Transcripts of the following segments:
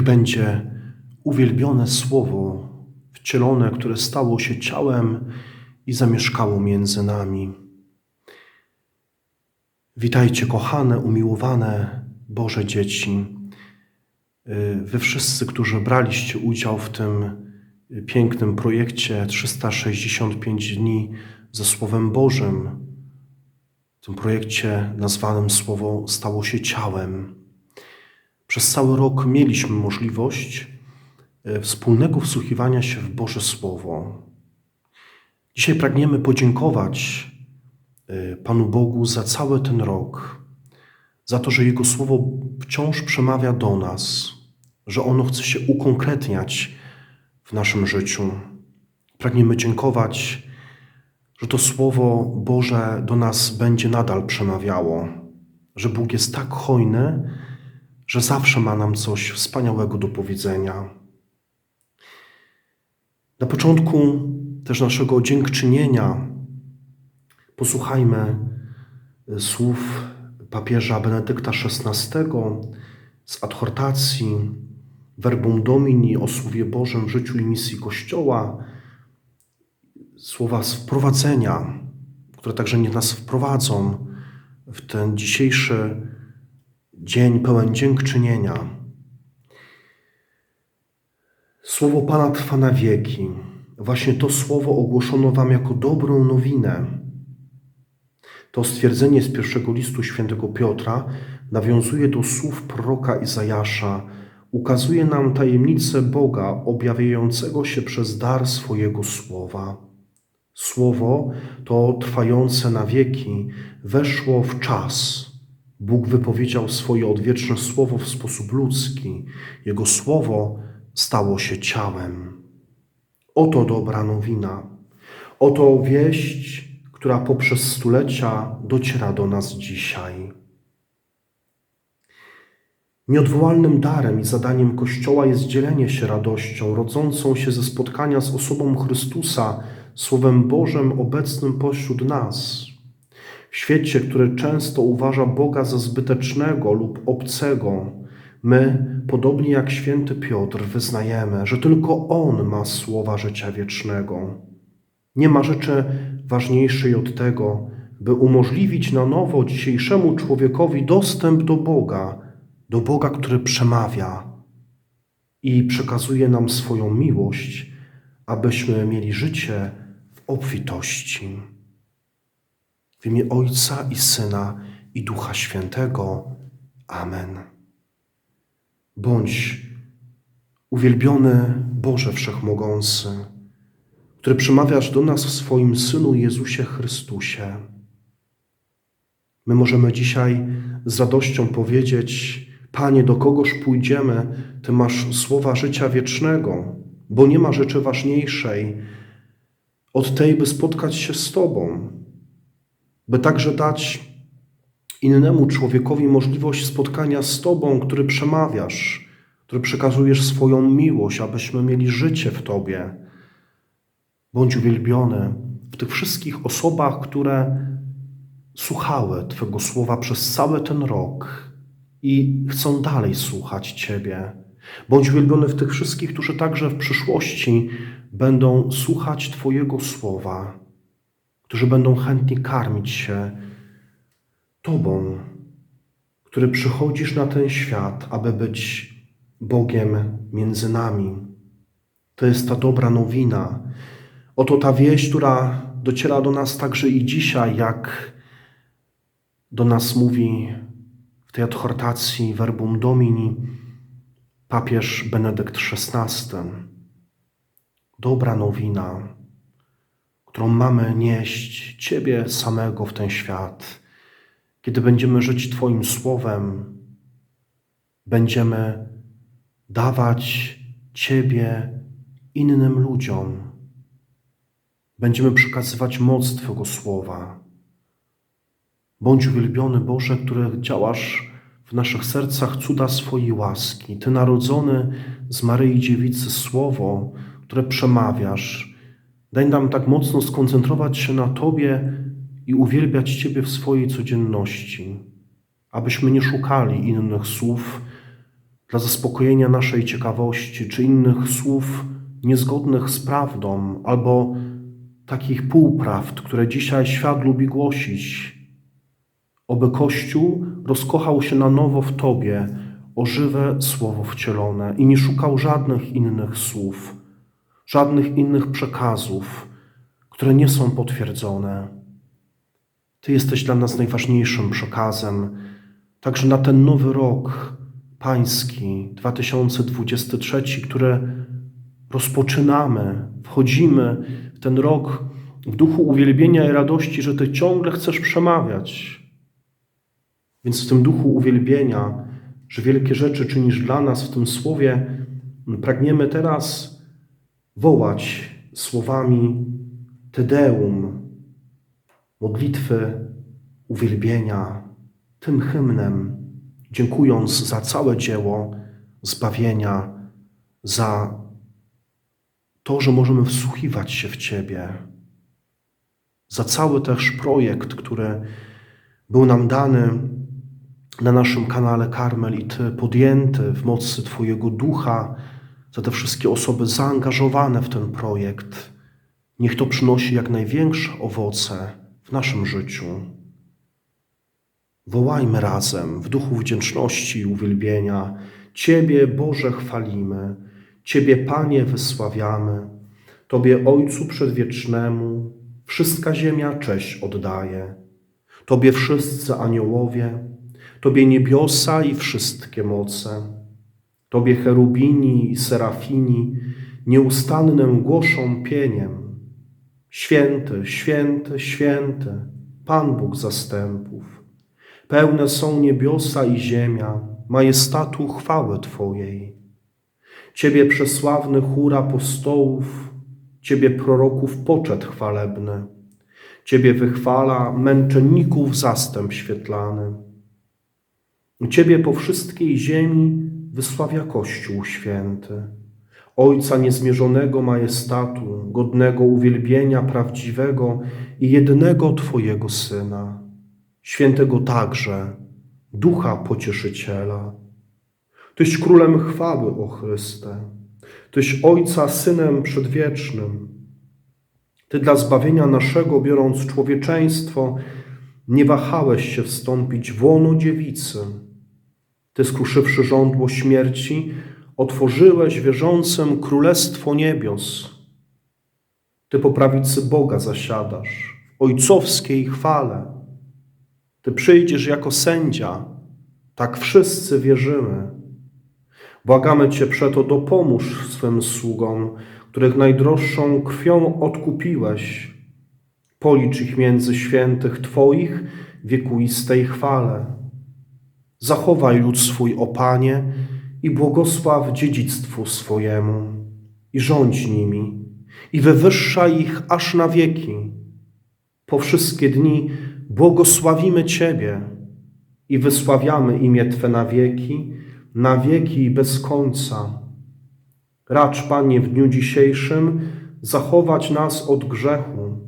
Niech będzie uwielbione Słowo wcielone, które stało się ciałem i zamieszkało między nami. Witajcie, kochane, umiłowane Boże dzieci. Wy wszyscy, którzy braliście udział w tym pięknym projekcie 365 dni ze Słowem Bożym, w tym projekcie nazwanym Słowo stało się ciałem. Przez cały rok mieliśmy możliwość e, wspólnego wsłuchiwania się w Boże Słowo. Dzisiaj pragniemy podziękować e, Panu Bogu za cały ten rok, za to, że Jego Słowo wciąż przemawia do nas, że ono chce się ukonkretniać w naszym życiu. Pragniemy dziękować, że to Słowo Boże do nas będzie nadal przemawiało, że Bóg jest tak hojny, że zawsze ma nam coś wspaniałego do powiedzenia. Na początku też naszego dziękczynienia posłuchajmy słów papieża Benedykta XVI z adhortacji Verbum Domini o Słowie Bożym w życiu i misji Kościoła, słowa wprowadzenia, które także nie nas wprowadzą w ten dzisiejszy dzień pełen dziękczynienia. Słowo Pana trwa na wieki. Właśnie to słowo ogłoszono Wam jako dobrą nowinę. To stwierdzenie z pierwszego listu świętego Piotra nawiązuje do słów proroka Izajasza, ukazuje nam tajemnicę Boga objawiającego się przez dar swojego słowa. Słowo to trwające na wieki weszło w czas. Bóg wypowiedział swoje odwieczne słowo w sposób ludzki. Jego słowo stało się ciałem. Oto dobra nowina. Oto wieść, która poprzez stulecia dociera do nas dzisiaj. Nieodwołalnym darem i zadaniem Kościoła jest dzielenie się radością rodzącą się ze spotkania z osobą Chrystusa, Słowem Bożym obecnym pośród nas. W świecie, który często uważa Boga za zbytecznego lub obcego, my, podobnie jak święty Piotr, wyznajemy, że tylko On ma słowa życia wiecznego. Nie ma rzeczy ważniejszej od tego, by umożliwić na nowo dzisiejszemu człowiekowi dostęp do Boga do Boga, który przemawia i przekazuje nam swoją miłość, abyśmy mieli życie w obfitości. W imię Ojca i Syna i Ducha Świętego. Amen. Bądź uwielbiony Boże Wszechmogący, który przemawiasz do nas w swoim Synu Jezusie Chrystusie. My możemy dzisiaj z radością powiedzieć, Panie, do kogoż pójdziemy? Ty masz słowa życia wiecznego, bo nie ma rzeczy ważniejszej od tej, by spotkać się z Tobą, by także dać innemu człowiekowi możliwość spotkania z Tobą, który przemawiasz, który przekazujesz swoją miłość, abyśmy mieli życie w Tobie. Bądź uwielbiony w tych wszystkich osobach, które słuchały Twego słowa przez cały ten rok i chcą dalej słuchać Ciebie. Bądź uwielbiony w tych wszystkich, którzy także w przyszłości będą słuchać Twojego słowa, którzy będą chętnie karmić się Tobą, który przychodzisz na ten świat, aby być Bogiem między nami. To jest ta dobra nowina. Oto ta wieść, która dociera do nas także i dzisiaj, jak do nas mówi w tej adhortacji Verbum Domini papież Benedykt XVI. Dobra nowina, którą mamy nieść Ciebie samego w ten świat. Kiedy będziemy żyć Twoim słowem, będziemy dawać Ciebie innym ludziom. Będziemy przekazywać moc Twojego słowa. Bądź uwielbiony Boże, który działasz w naszych sercach cuda swojej łaski. Ty narodzony z Maryi Dziewicy Słowo, które przemawiasz. Daj nam tak mocno skoncentrować się na Tobie i uwielbiać Ciebie w swojej codzienności, abyśmy nie szukali innych słów dla zaspokojenia naszej ciekawości czy innych słów niezgodnych z prawdą albo takich półprawd, które dzisiaj świat lubi głosić. Oby Kościół rozkochał się na nowo w Tobie o żywe słowo wcielone i nie szukał żadnych innych słów, żadnych innych przekazów, które nie są potwierdzone. Ty jesteś dla nas najważniejszym przekazem, także na ten nowy rok pański 2023, który rozpoczynamy, wchodzimy w ten rok w duchu uwielbienia i radości, że Ty ciągle chcesz przemawiać. Więc w tym duchu uwielbienia, że wielkie rzeczy czynisz dla nas w tym słowie, pragniemy teraz wołać słowami Te Deum, modlitwy uwielbienia, tym hymnem, dziękując za całe dzieło zbawienia, za to, że możemy wsłuchiwać się w Ciebie, za cały też projekt, który był nam dany na naszym kanale Karmel i Ty podjęty w mocy Twojego ducha, za te wszystkie osoby zaangażowane w ten projekt. Niech to przynosi jak największe owoce w naszym życiu. Wołajmy razem w duchu wdzięczności i uwielbienia. Ciebie, Boże, chwalimy, Ciebie, Panie, wysławiamy. Tobie, Ojcu Przedwiecznemu, wszystka ziemia cześć oddaje. Tobie wszyscy aniołowie, Tobie niebiosa i wszystkie moce. Tobie cherubini i serafini nieustannym głoszą pieniem. Święty, święty, święty, Pan Bóg zastępów. Pełne są niebiosa i ziemia, majestatu chwały Twojej. Ciebie przesławny chór apostołów, Ciebie proroków poczet chwalebny, Ciebie wychwala męczenników zastęp świetlany. Ciebie po wszystkiej ziemi wysławia Kościół święty, Ojca niezmierzonego majestatu, godnego uwielbienia prawdziwego i jednego Twojego Syna, świętego także, Ducha Pocieszyciela. Tyś Królem chwały, o Chryste, Tyś Ojca Synem przedwiecznym. Ty dla zbawienia naszego, biorąc człowieczeństwo, nie wahałeś się wstąpić w łono dziewicy, ty, skruszywszy żądło śmierci, otworzyłeś wierzącym królestwo niebios. Ty po prawicy Boga zasiadasz w ojcowskiej chwale. Ty przyjdziesz jako sędzia, tak wszyscy wierzymy. Błagamy Cię przeto, dopomóż swym sługom, których najdroższą krwią odkupiłeś. Policz ich między świętych Twoich wiekuistej chwale. Zachowaj lud swój, o Panie, i błogosław dziedzictwu swojemu, i rządź nimi, i wywyższaj ich aż na wieki. Po wszystkie dni błogosławimy Ciebie i wysławiamy imię Twe na wieki, na wieki i bez końca. Racz, Panie, w dniu dzisiejszym zachować nas od grzechu.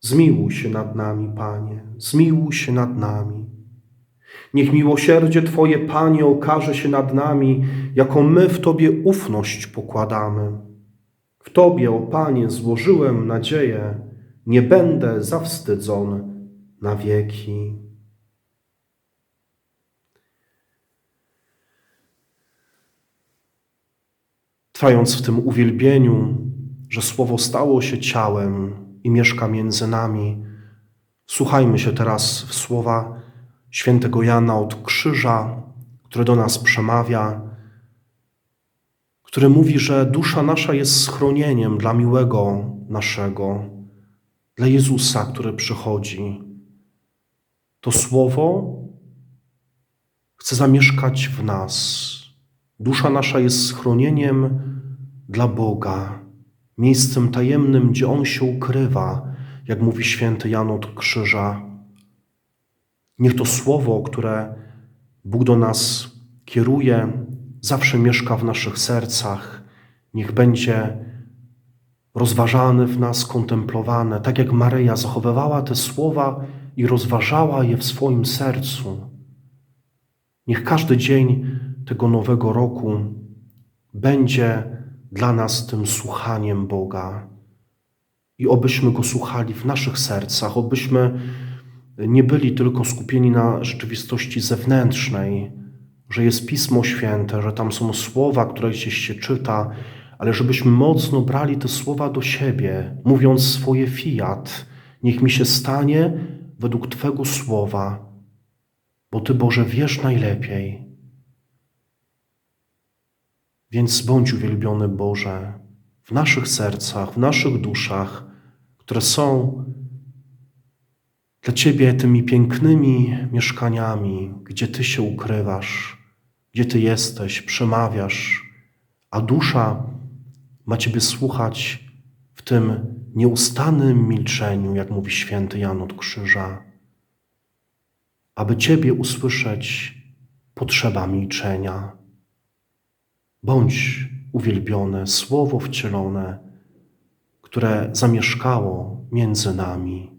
Zmiłuj się nad nami, Panie, zmiłuj się nad nami. Niech miłosierdzie Twoje, Panie, okaże się nad nami, jaką my w Tobie ufność pokładamy. W Tobie, o Panie, złożyłem nadzieję, nie będę zawstydzony na wieki. Trwając w tym uwielbieniu, że Słowo stało się ciałem i mieszka między nami, słuchajmy się teraz w słowa świętego Jana od krzyża, który do nas przemawia, który mówi, że dusza nasza jest schronieniem dla miłego naszego, dla Jezusa, który przychodzi. To słowo chce zamieszkać w nas. Dusza nasza jest schronieniem dla Boga, miejscem tajemnym, gdzie On się ukrywa, jak mówi święty Jan od Krzyża. Niech to słowo, które Bóg do nas kieruje, zawsze mieszka w naszych sercach. Niech będzie rozważane w nas, kontemplowane, tak jak Maryja zachowywała te słowa i rozważała je w swoim sercu. Niech każdy dzień tego nowego roku będzie dla nas tym słuchaniem Boga. I obyśmy Go słuchali w naszych sercach, obyśmy nie byli tylko skupieni na rzeczywistości zewnętrznej, że jest Pismo Święte, że tam są słowa, które gdzieś się czyta, ale żebyśmy mocno brali te słowa do siebie, mówiąc swoje fiat. Niech mi się stanie według Twego słowa, bo Ty, Boże, wiesz najlepiej. Więc bądź uwielbiony, Boże, w naszych sercach, w naszych duszach, które są dla Ciebie tymi pięknymi mieszkaniami, gdzie Ty się ukrywasz, gdzie Ty jesteś, przemawiasz, a dusza ma Ciebie słuchać w tym nieustannym milczeniu, jak mówi święty Jan od Krzyża. Aby Ciebie usłyszeć, potrzeba milczenia. Bądź uwielbione Słowo wcielone, które zamieszkało między nami.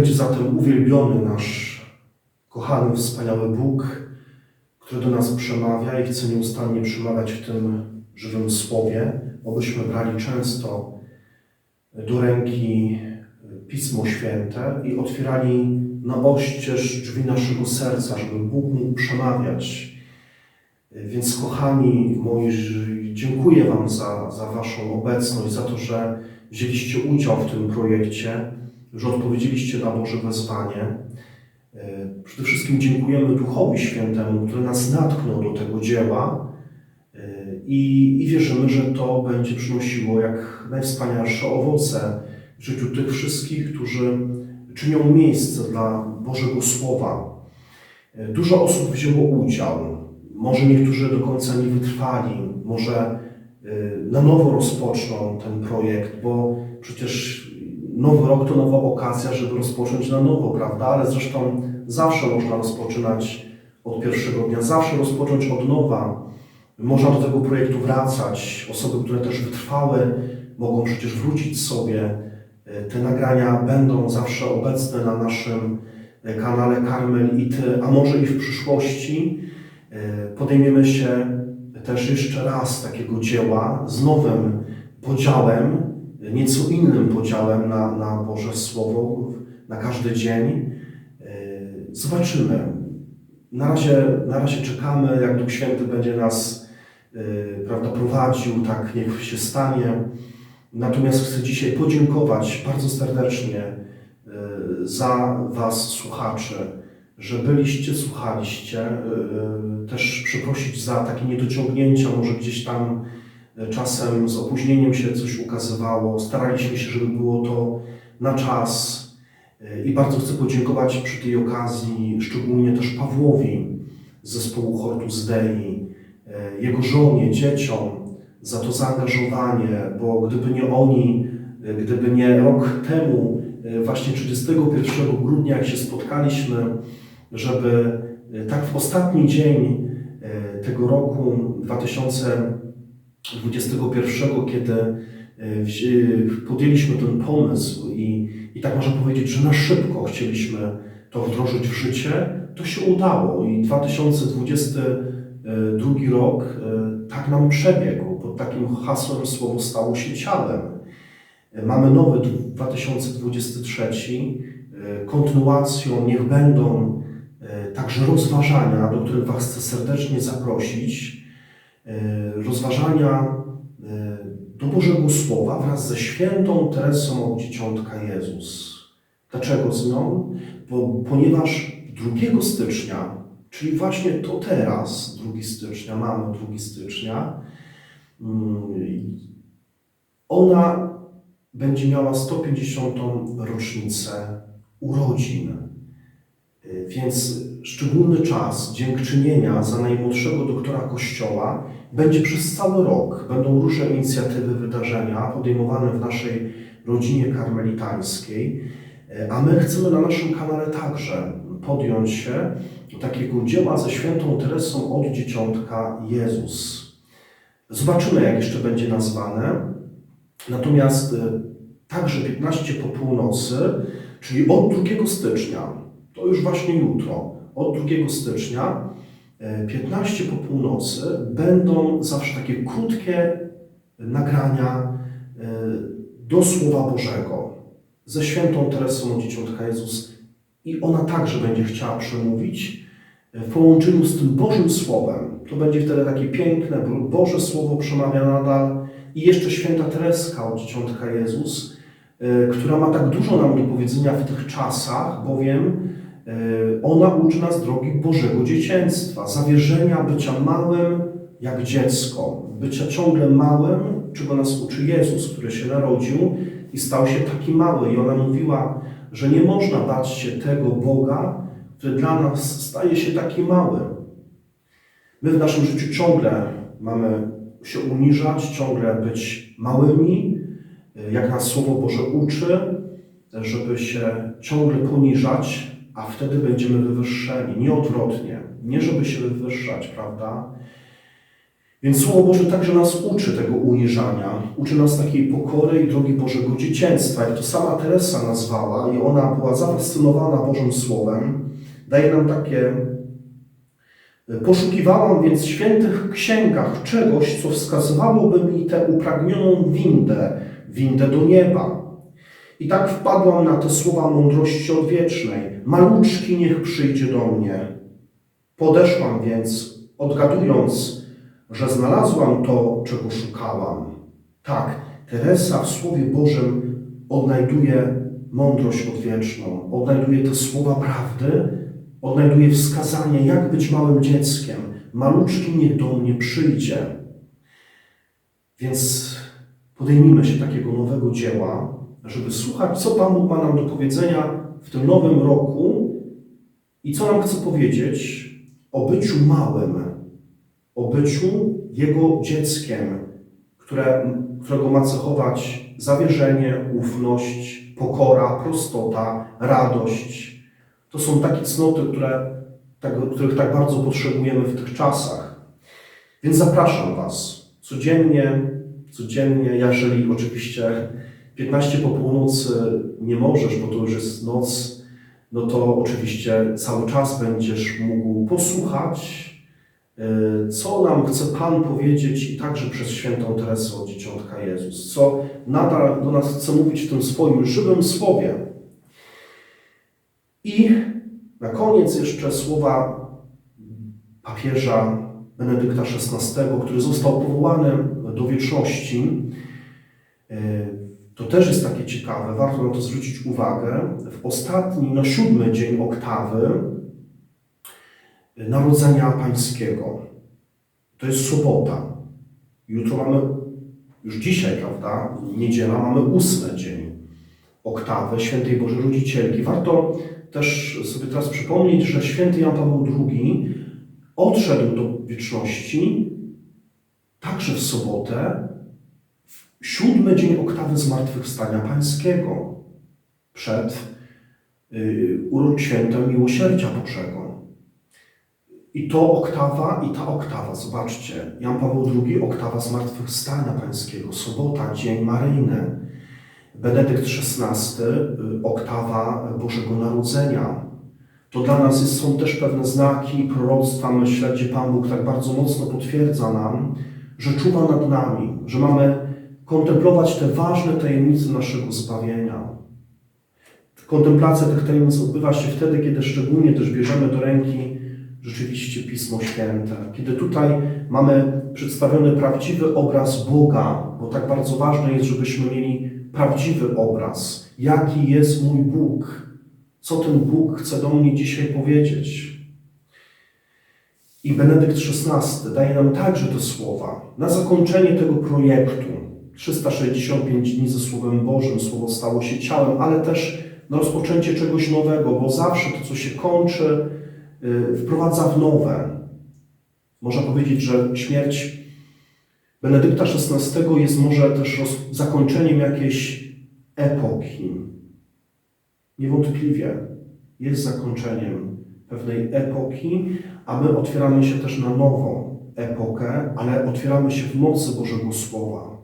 Będzie zatem uwielbiony nasz kochany, wspaniały Bóg, który do nas przemawia i chce nieustannie przemawiać w tym żywym słowie, abyśmy brali często do ręki Pismo Święte i otwierali na oścież drzwi naszego serca, żeby Bóg mógł przemawiać. Więc kochani moi, dziękuję Wam za, za Waszą obecność, za to, że wzięliście udział w tym projekcie, że odpowiedzieliście na Boże wezwanie. E, Przede wszystkim dziękujemy Duchowi Świętemu, który nas natknął do tego dzieła e, i, i wierzymy, że to będzie przynosiło jak najwspanialsze owoce w życiu tych wszystkich, którzy czynią miejsce dla Bożego Słowa. E, Dużo osób wzięło udział. Może niektórzy do końca nie wytrwali, może na nowo rozpoczną ten projekt, bo przecież nowy rok to nowa okazja, żeby rozpocząć na nowo, prawda? Ale zresztą zawsze można rozpoczynać od pierwszego dnia, zawsze rozpocząć od nowa. Można do tego projektu wracać. Osoby, które też wytrwały, mogą przecież wrócić sobie Te nagrania będą zawsze obecne na naszym kanale Karmelity, a może i w przyszłości. Podejmiemy się też jeszcze raz takiego dzieła z nowym podziałem, nieco innym podziałem na, na Boże Słowo, na każdy dzień. E, Zobaczymy. Na razie, na razie czekamy, jak Duch Święty będzie nas e, prawda, prowadził, tak niech się stanie. Natomiast chcę dzisiaj podziękować bardzo serdecznie e, za Was, słuchacze, że byliście, słuchaliście. Też przeprosić za takie niedociągnięcia, może gdzieś tam czasem z opóźnieniem się coś ukazywało. Staraliśmy się, żeby było to na czas. E, I bardzo chcę podziękować przy tej okazji szczególnie też Pawłowi z zespołu Hortus Dei, e, jego żonie, dzieciom za to zaangażowanie, bo gdyby nie oni, e, gdyby nie rok temu, właśnie 31 grudnia, jak się spotkaliśmy, żeby tak w ostatni dzień tego roku 2021, kiedy e, podjęliśmy ten pomysł i, i tak można powiedzieć, że na szybko chcieliśmy to wdrożyć w życie, to się udało i 2022 rok e, tak nam przebiegł. Pod takim hasłem słowo stało się ciałem. E, Mamy nowy 2023. e, Kontynuacją niech będą także rozważania, do których Was chcę serdecznie zaprosić. E, Rozważania e, do Bożego Słowa wraz ze świętą Teresą Dzieciątka Jezus. Dlaczego z nią? Bo, ponieważ 2 stycznia, czyli właśnie to teraz, 2 stycznia, mamy 2 stycznia, mm, ona będzie miała 150. rocznicę urodzin. Y, Więc szczególny czas dziękczynienia za najmłodszego doktora Kościoła będzie przez cały rok. Będą różne inicjatywy, wydarzenia podejmowane w naszej rodzinie karmelitańskiej, Y, a my chcemy na naszym kanale także podjąć się takiego dzieła ze świętą Teresą od Dzieciątka Jezus. Zobaczymy, jak jeszcze będzie nazwane. Natomiast y, także 15 po północy, czyli od 2 stycznia, to już właśnie jutro, od 2 stycznia, e, 15 po północy, będą zawsze takie krótkie nagrania e, do Słowa Bożego ze świętą Teresą Dzieciątka Jezus. I ona także będzie chciała przemówić e, w połączeniu z tym Bożym Słowem. To będzie wtedy takie piękne, bo Boże Słowo przemawia nadal. I jeszcze święta Tereska od Dzieciątka Jezus, e, która ma tak dużo nam do powiedzenia w tych czasach, bowiem e, ona uczy nas drogi Bożego dzieciństwa, zawierzenia bycia małym jak dziecko, bycia ciągle małym, czego nas uczy Jezus, który się narodził i stał się taki mały. I ona mówiła, że nie można bać się tego Boga, który dla nas staje się taki mały. My w naszym życiu ciągle mamy się uniżać, ciągle być małymi, jak nas Słowo Boże uczy, żeby się ciągle poniżać, a wtedy będziemy wywyższeni, nie odwrotnie. Nie żeby się wywyższać, prawda? Więc Słowo Boże także nas uczy tego uniżania, uczy nas takiej pokory i drogi Bożego dzieciństwa, jak to sama Teresa nazwała, i ona była zafascynowana Bożym Słowem. Daje nam takie Poszukiwałam więc w świętych księgach czegoś, co wskazywałoby mi tę upragnioną windę, windę do nieba. I tak wpadłam na te słowa mądrości odwiecznej. Maluczki niech przyjdzie do mnie. Podeszłam więc, odgadując, że znalazłam to, czego szukałam. Tak, Teresa w Słowie Bożym odnajduje mądrość odwieczną, odnajduje te słowa prawdy, odnajduje wskazanie, jak być małym dzieckiem. Maluczki niech do mnie przyjdzie. Więc podejmijmy się takiego nowego dzieła, żeby słuchać, co Pan Bóg ma nam do powiedzenia w tym nowym roku i co nam chce powiedzieć o byciu małym, o byciu Jego dzieckiem, które, którego ma cechować zawierzenie, ufność, pokora, prostota, radość. To są takie cnoty, które, tak, których tak bardzo potrzebujemy w tych czasach. Więc zapraszam Was codziennie, codziennie, jeżeli oczywiście 15 po północy nie możesz, bo to już jest noc, no to oczywiście cały czas będziesz mógł posłuchać, e, co nam chce Pan powiedzieć i także przez świętą Teresę od Dzieciątka Jezus, co nadal do nas chce mówić w tym swoim żywym słowie. I na koniec jeszcze słowa papieża Benedykta XVI, który został powołany do wieczności. To też jest takie ciekawe, warto na to zwrócić uwagę. W ostatni, no siódmy dzień oktawy Narodzenia Pańskiego. To jest sobota. Jutro mamy, już dzisiaj, prawda, niedziela, mamy ósmy dzień oktawy Świętej Bożej Rodzicielki. Warto też sobie teraz przypomnieć, że święty Jan Paweł II odszedł do wieczności także w sobotę, siódmy dzień oktawy Zmartwychwstania Pańskiego, przed y, Miłosierdzia Bożego. I to oktawa, i ta oktawa, zobaczcie, Jan Paweł II, oktawa Zmartwychwstania Pańskiego, sobota, dzień maryjny, Benedykt XVI, y, oktawa Bożego Narodzenia. To dla nas jest, są też pewne znaki proroctwa, myślę, gdzie Pan Bóg tak bardzo mocno potwierdza nam, że czuwa nad nami, że mamy kontemplować te ważne tajemnice naszego zbawienia. Kontemplacja tych tajemnic odbywa się wtedy, kiedy szczególnie też bierzemy do ręki rzeczywiście Pismo Święte. Kiedy tutaj mamy przedstawiony prawdziwy obraz Boga, bo tak bardzo ważne jest, żebyśmy mieli prawdziwy obraz. Jaki jest mój Bóg? Co ten Bóg chce do mnie dzisiaj powiedzieć? I Benedykt XVI daje nam także te słowa. Na zakończenie tego projektu 365 dni ze Słowem Bożym, Słowo stało się ciałem, ale też na rozpoczęcie czegoś nowego, bo zawsze to, co się kończy, y, wprowadza w nowe. Można powiedzieć, że śmierć Benedykta XVI jest może też zakończeniem jakiejś epoki. Niewątpliwie jest zakończeniem pewnej epoki, a my otwieramy się też na nową epokę, ale otwieramy się w mocy Bożego Słowa.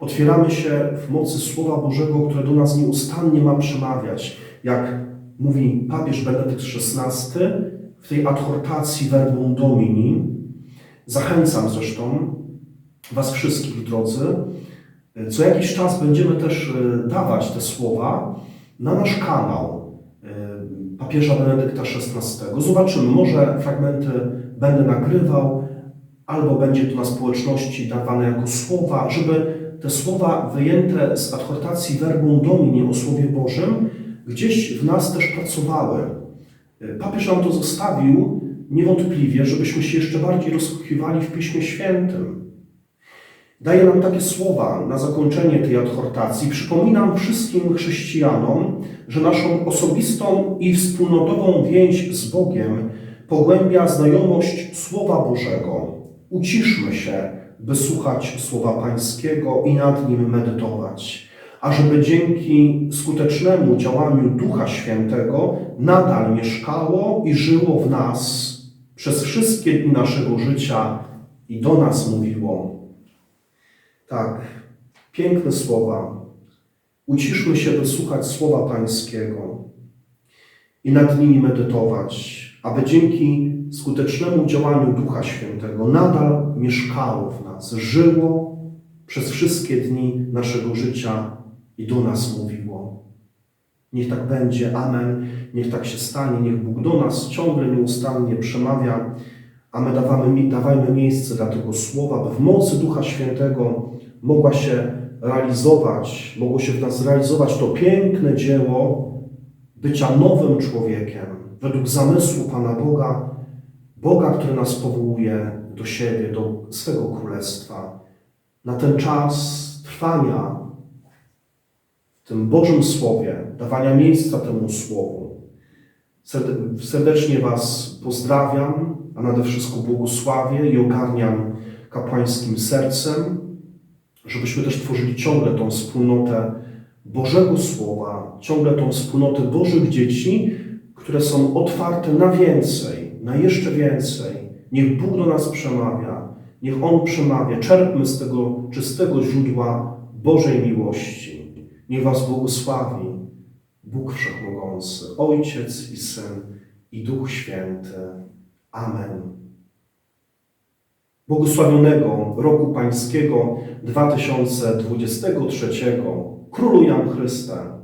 Otwieramy się w mocy Słowa Bożego, które do nas nieustannie ma przemawiać. Jak mówi papież Benedykt XVI w tej adhortacji Verbum Domini. Zachęcam zresztą Was wszystkich, drodzy. Co jakiś czas będziemy też e, dawać te słowa na nasz kanał e, papieża Benedykta XVI. Zobaczymy, może fragmenty będę nagrywał, albo będzie to na społeczności dawane jako słowa, żeby te słowa wyjęte z adhortacji Verbum Domini o Słowie Bożym gdzieś w nas też pracowały. E, Papież nam to zostawił niewątpliwie, żebyśmy się jeszcze bardziej rozkochiwali w Piśmie Świętym. Daje nam takie słowa na zakończenie tej adhortacji. Przypominam wszystkim chrześcijanom, że naszą osobistą i wspólnotową więź z Bogiem pogłębia znajomość Słowa Bożego. Uciszmy się, by słuchać Słowa Pańskiego i nad nim medytować, ażeby dzięki skutecznemu działaniu Ducha Świętego nadal mieszkało i żyło w nas przez wszystkie dni naszego życia i do nas mówiło. Tak, piękne słowa. Uciszmy się, by słuchać Słowa Pańskiego i nad nimi medytować, aby dzięki skutecznemu działaniu Ducha Świętego nadal mieszkało w nas, żyło przez wszystkie dni naszego życia i do nas mówiło. Niech tak będzie. Amen. Niech tak się stanie. Niech Bóg do nas ciągle nieustannie przemawia, a my dawamy, dawajmy miejsce dla tego słowa, by w mocy Ducha Świętego mogła się realizować, mogło się w nas realizować to piękne dzieło bycia nowym człowiekiem według zamysłu Pana Boga, Boga, który nas powołuje do siebie, do swego królestwa, na ten czas trwania w tym Bożym Słowie, dawania miejsca temu Słowu. Serde- Serdecznie Was pozdrawiam, a nade wszystko błogosławię i ogarniam kapłańskim sercem, żebyśmy też tworzyli ciągle tą wspólnotę Bożego Słowa, ciągle tą wspólnotę Bożych dzieci, które są otwarte na więcej, na jeszcze więcej. Niech Bóg do nas przemawia, niech On przemawia. Czerpmy z tego czystego źródła Bożej miłości. Niech Was błogosławi Bóg Wszechmogący, Ojciec i Syn i Duch Święty. Amen. Błogosławionego roku Pańskiego 2023 Króluję Chryste.